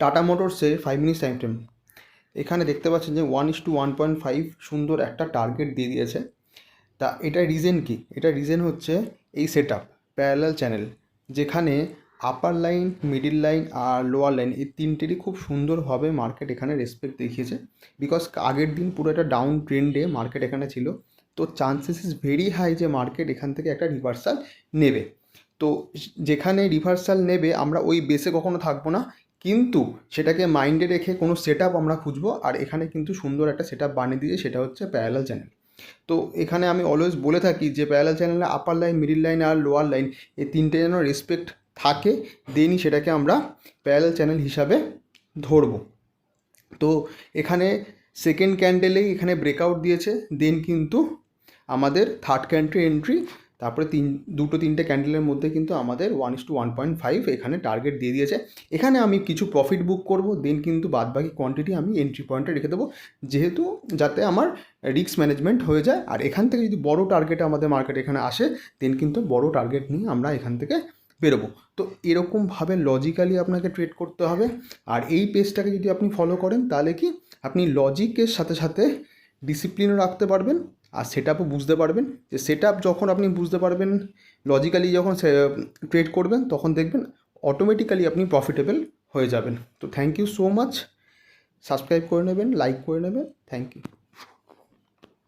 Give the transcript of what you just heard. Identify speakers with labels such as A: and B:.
A: Tata মোটরসে five minutes time frame এখানে দেখতে পাচ্ছেন যে one is two one point five সুন্দর একটা টার্গেট দিয়ে দিয়েছে। তা এটা রিজেন কি? এটা রিজেন হচ্ছে এই সেট আপ প্যারালাল চ্যানেল যেখানে আপার লাইন মিডিল লাইন আর লোয়ার লাইন এই তিনটেরই খুব সুন্দরভাবে মার্কেট এখানে রেসপেক্ট দেখিয়েছে। বিকজ আগের দিন পুরো একটা ডাউন ট্রেন্ডে মার্কেট এখানে ছিল। তো চান্সেস ইজ ভেরি হাই যে মার্কেট এখান থেকে একটা রিভার্সাল নেবে। তো যেখানে রিভার্সাল নেবে, আমরা ওই বেসে কখনো থাকব না। কিন্তু সেটাকে মাইন্ডে রেখে কোনো সেট আমরা খুঁজবো, আর এখানে কিন্তু সুন্দর একটা সেট বানিয়ে দিয়ে সেটা হচ্ছে প্যারালাল চ্যানেল তো এখানে আমি অলওয়েজ বলে থাকি যে প্যারালাল চ্যানেলে আপার লাইন মিডিল লাইন আর লোয়ার লাইন এই তিনটে যেন রেসপেক্ট থাকে দেনই সেটাকে আমরা প্যারালাল চ্যানেল হিসাবে ধরবো। তো এখানে সেকেন্ড ক্যান্ডেলেই এখানে ব্রেকআউট দিয়েছে দেন কিন্তু আমাদের থার্ড ক্যান্ডেল এন্ট্রি তারপরে তিন, দুটো তিনটে ক্যান্ডেলের মধ্যে কিন্তু আমাদের one is two one point five এখানে টার্গেট দিয়ে দিয়েছে। এখানে আমি কিছু প্রফিট বুক করব দেন কিন্তু বাদবাকি কোয়ান্টিটি আমি এন্ট্রি পয়েন্টে রেখে দেবো, যেহেতু যাতে আমার রিস্ক ম্যানেজমেন্ট হয়ে যায়। আর এখান থেকে যদি বড় টার্গেট আমাদের মার্কেট এখানে আসে দেন কিন্তু বড় টার্গেট নিয়ে আমরা এখান থেকে বেরোবো। তো এরকমভাবে লজিক্যালি আপনাকে ট্রেড করতে হবে। আর এই পেজটাকে যদি আপনি ফলো করেন, তাহলে কি আপনি লজিকের সাথে সাথে ডিসিপ্লিনও রাখতে পারবেন। আর সেট আপও বুঝতে পারবেন যে সেট আপ যখন আপনি বুঝতে পারবেন লজিক্যালি যখন ট্রেড করবেন, তখন দেখবেন অটোমেটিক্যালি আপনি প্রফিটেবল হয়ে যাবেন। তো thank you so much subscribe করে নেবেন লাইক করে নেবেন। Thank you